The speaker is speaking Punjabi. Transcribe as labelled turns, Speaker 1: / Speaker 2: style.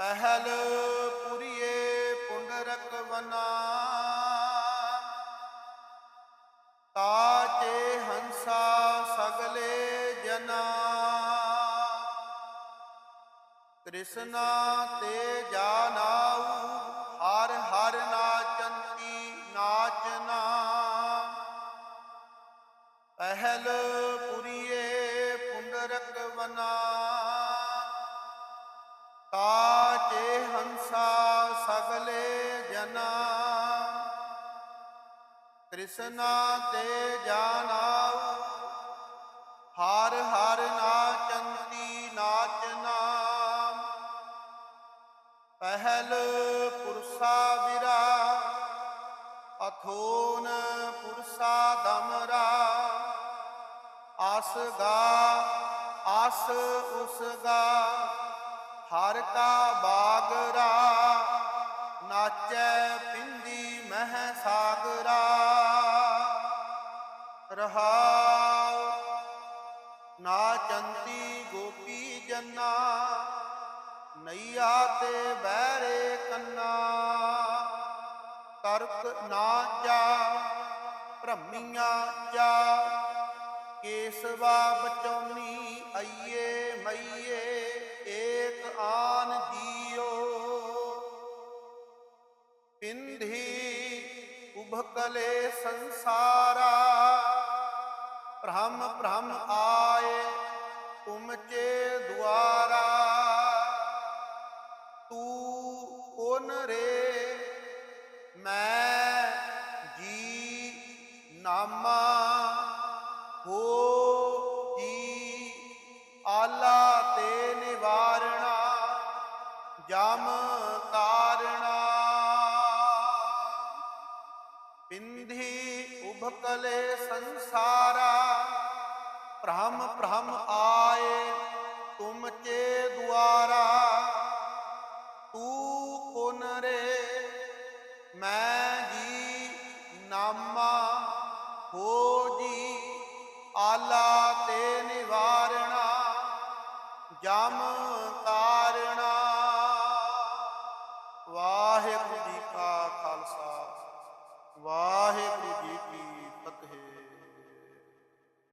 Speaker 1: ਪਹਿਲ ਪੁਰੀਏ ਪੁੰਡਰਕ ਵਨਾ ਤਾਚੇ ਹੰਸਾ ਸਗਲੇ ਜਨਾ। ਕ੍ਰਿਸ਼ਨਾ ਤੇ ਜਾਨਾਉ, ਹਰ ਹਰ ਨਾਚੰਤੀ ਨਾਚਨਾ। ਪਹਿਲ ਪੁਰੀਏ ਪੁੰਡਰਕ ਵਨਾ ਕਾਚੇ ਕ੍ਰਿਸ਼ਨਾ ਤੇ ਜਾਨਾਉ, ਹਰ ਹਰ ਨਾਚੰਤੀ ਨਾਚਨਾ ਪਹਿਲ ਪੁਰਸਾ ਵਿਰਾ, ਅਥੋਨ ਪੁਰਸਾ ਦਮਰਾ। ਆਸ ਗਾ, ਆਸ ਉਸ ਗਾ, ਹਰ ਕਾ ਬਾਗਰਾ ਨਾਚੈ ਰਹਾਉ ਨਾਚੰਤੀ ਗੋਪੀ ਜੰਨਾ, ਨਈਆ ਤੇ ਬਹਿਰੇ ਕੰਨਾ। ਤਰਕ ਨਾਚਾ ਭ੍ਰਮੀਆਂ ਚਾ। ਕੇਸਵਾ ਬਚੌਨੀ ਅਈਏ ਮਈਏ, ਏਕ ਆਨ ਜੀਓ। ਪਿੰਧੀ ਉਭਕਲੇ ਸੰਸਾਰਾ। ਭ੍ਰਮ ਭ੍ਰਮ ਆਏ ਤੁਮਚੇ ਦੁਆਰਾ। ਤੂੰ ਓਨ ਰੇ? ਮੈਂ ਜੀ ਨਾਮਾ। ਹੋ ਜੀ ਆਲਾ ਤੇ ਨਿਵਾਰਣਾ। ਜਮ ਪਿੰਧੀ ਉਭਕਲੇ ਸੰਸਾਰਾ। ਭ੍ਰਮ ਭ੍ਰਮ ਆਏ ਤੁਮ ਚੇ ਦੁਆਰਾ। ਤੂੰ ਕੋਨ ਰੇ, ਮੈਂ ਜੀ ਨਾਮਾ। ਹੋ ਜੀ ਆਲਾ ਤੇ ਨਿਵਾਰਣਾ। ਜਮ আকবর